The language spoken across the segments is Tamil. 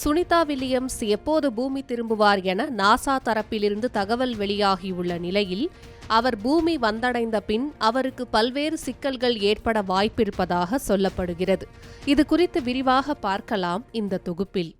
சுனிதா வில்லியம்ஸ் எப்போது பூமி திரும்புவார் என நாசா தரப்பிலிருந்து தகவல் வெளியாகியுள்ள நிலையில் அவர் பூமி வந்தடைந்த பின் அவருக்கு பல்வேறு சிக்கல்கள் ஏற்பட வாய்ப்பிருப்பதாக சொல்லப்படுகிறது. இது குறித்து விரிவாக பார்க்கலாம் இந்த தொகுப்பில்.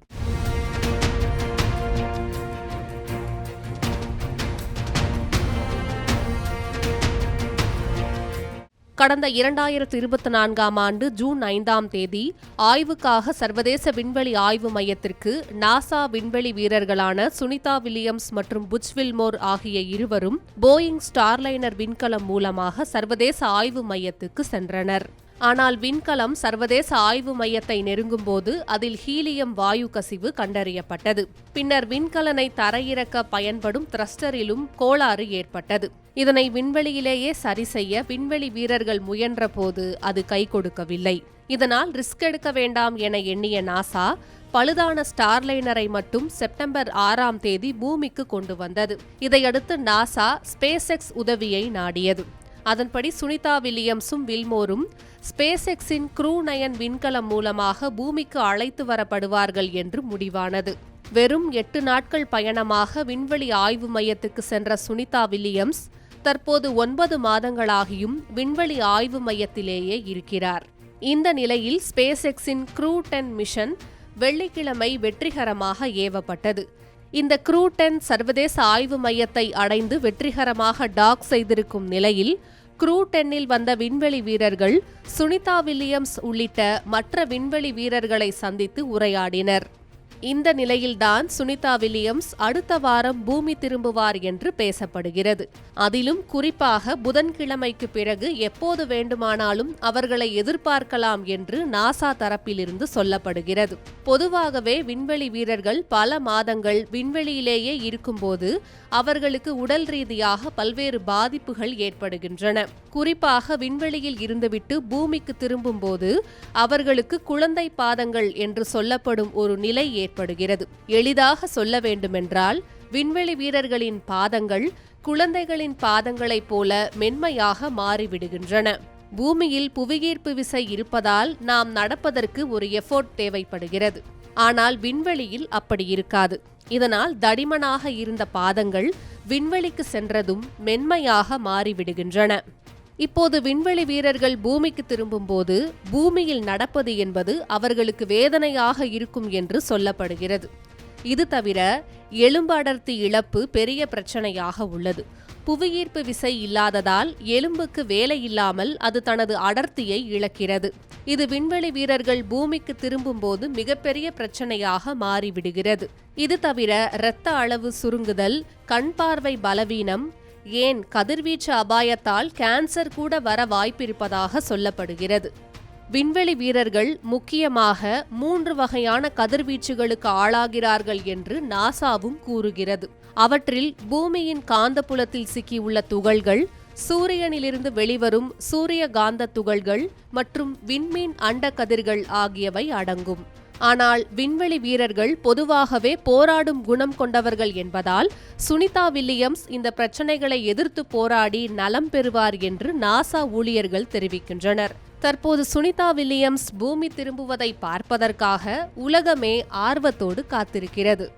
கடந்த இரண்டாயிரத்து இருபத்தி நான்காம் ஆண்டு ஜூன் ஐந்தாம் தேதி ஆய்வுக்காக சர்வதேச விண்வெளி ஆய்வு மையத்திற்கு நாசா விண்வெளி வீரர்களான சுனிதா வில்லியம்ஸ் மற்றும் புச் வில்மோர் ஆகிய இருவரும் போயிங் ஸ்டார்லைனர் விண்கலம் மூலமாக சர்வதேச ஆய்வு மையத்துக்கு சென்றனர். ஆனால் விண்கலம் சர்வதேச ஆய்வு மையத்தை நெருங்கும்போது அதில் ஹீலியம் வாயு கசிவு கண்டறியப்பட்டது. பின்னர் விண்கலனை தரையிறக்க பயன்படும் த்ரஸ்டரிலும் கோளாறு ஏற்பட்டது. இதனை விண்வெளியிலேயே சரி செய்ய விண்வெளி வீரர்கள் முயன்றபோது அது கை கொடுக்கவில்லை. இதனால் ரிஸ்க் எடுக்க வேண்டாம் என எண்ணிய நாசா பழுதான ஸ்டார்லைனரை மட்டும் செப்டம்பர் ஆறாம் தேதி பூமிக்கு கொண்டு வந்தது. இதையடுத்து நாசா ஸ்பேஸ் எக்ஸ் உதவியை நாடியது. அதன்படி சுனிதா வில்லியம்ஸும் வில்மோரும் ஸ்பேஸ் எக்ஸின் க்ரூ நயன் விண்கலம் மூலமாக பூமிக்கு அழைத்து வரப்படுவார்கள் என்று முடிவானது. வெறும் எட்டு நாட்கள் பயணமாக விண்வெளி ஆய்வு மையத்துக்கு சென்ற சுனிதா வில்லியம்ஸ் தற்போது ஒன்பது மாதங்களாகியும் விண்வெளி ஆய்வு மையத்திலேயே இருக்கிறார். இந்த நிலையில் ஸ்பேஸ் எக்ஸின் க்ரூ டென் மிஷன் வெள்ளிக்கிழமை வெற்றிகரமாக ஏவப்பட்டது. இந்த க்ரூ டென் சர்வதேச ஆய்வு மையத்தை அடைந்து வெற்றிகரமாக டாக் செய்திருக்கும் நிலையில் க்ரூ டென்னில் வந்த விண்வெளி வீரர்கள் சுனிதா வில்லியம்ஸ் உள்ளிட்ட மற்ற விண்வெளி வீரர்களை சந்தித்து உரையாடினர். இந்த நிலையில்தான் சுனிதா வில்லியம்ஸ் அடுத்த வாரம் பூமி திரும்புவார் என்று பேசப்படுகிறது. அதிலும் குறிப்பாக புதன்கிழமைக்கு பிறகு எப்போது வேண்டுமானாலும் அவர்களை எதிர்பார்க்கலாம் என்று நாசா தரப்பிலிருந்து சொல்லப்படுகிறது. பொதுவாகவே விண்வெளி வீரர்கள் பல மாதங்கள் விண்வெளியிலேயே இருக்கும்போது அவர்களுக்கு உடல் ரீதியாக பல்வேறு பாதிப்புகள் ஏற்படுகின்றன. குறிப்பாக விண்வெளியில் இருந்துவிட்டு பூமிக்கு திரும்பும்போது அவர்களுக்கு குழந்தை பாதங்கள் என்று சொல்லப்படும் ஒரு நிலை ஏற்படுகிறது. எளிதாக சொல்ல வேண்டுமென்றால் விண்வெளி வீரர்களின் பாதங்கள் குழந்தைகளின் பாதங்களைப் போல மென்மையாக மாறிவிடுகின்றன. பூமியில் புவியீர்ப்பு விசை இருப்பதால் நாம் நடப்பதற்கு ஒரு எஃபோர்ட் தேவைப்படுகிறது. ஆனால் விண்வெளியில் அப்படி இருக்காது. இதனால் தடிமனாக இருந்த பாதங்கள் விண்வெளிக்கு சென்றதும் மென்மையாக மாறிவிடுகின்றன. இப்போது விண்வெளி வீரர்கள் பூமிக்கு திரும்பும்போது பூமியில் நடப்பது என்பது அவர்களுக்கு வேதனையாக இருக்கும் என்று சொல்லப்படுகிறது. இது தவிர எலும்பு அடர்த்தி இழப்பு பெரிய பிரச்சனையாக உள்ளது. புவியீர்ப்பு விசை இல்லாததால் எலும்புக்கு வேலை இல்லாமல் அது தனது அடர்த்தியை இழக்கிறது. இது விண்வெளி வீரர்கள் பூமிக்கு திரும்பும்போது மிகப்பெரிய பிரச்சனையாக மாறிவிடுகிறது. இது தவிர இரத்த அளவு சுருங்குதல் கண் பார்வை பலவீனம் ஏன் கதிர்வீச்சு அபாயத்தால் கேன்சர் கூட வர வாய்ப்பிருப்பதாக சொல்லப்படுகிறது. விண்வெளி வீரர்கள் முக்கியமாக மூன்று வகையான கதிர்வீச்சுகளுக்கு ஆளாகிறார்கள் என்று நாசாவும் கூறுகிறது. அவற்றில் பூமியின் காந்தப்புலத்தில் சிக்கியுள்ள துகள்கள் சூரியனிலிருந்து வெளிவரும் சூரிய காந்த துகள்கள் மற்றும் விண்மீன் அண்ட கதிர்கள் ஆகியவை அடங்கும். ஆனால் விண்வெளி வீரர்கள் பொதுவாகவே போராடும் குணம் கொண்டவர்கள் என்பதால் சுனிதா வில்லியம்ஸ் இந்த பிரச்சனைகளை எதிர்த்து போராடி நலம் பெறுவார் என்று நாசா ஊழியர்கள் தெரிவிக்கின்றனர். தற்போது சுனிதா வில்லியம்ஸ் பூமி திரும்புவதை பார்ப்பதற்காக உலகமே ஆர்வத்தோடு காத்திருக்கிறது.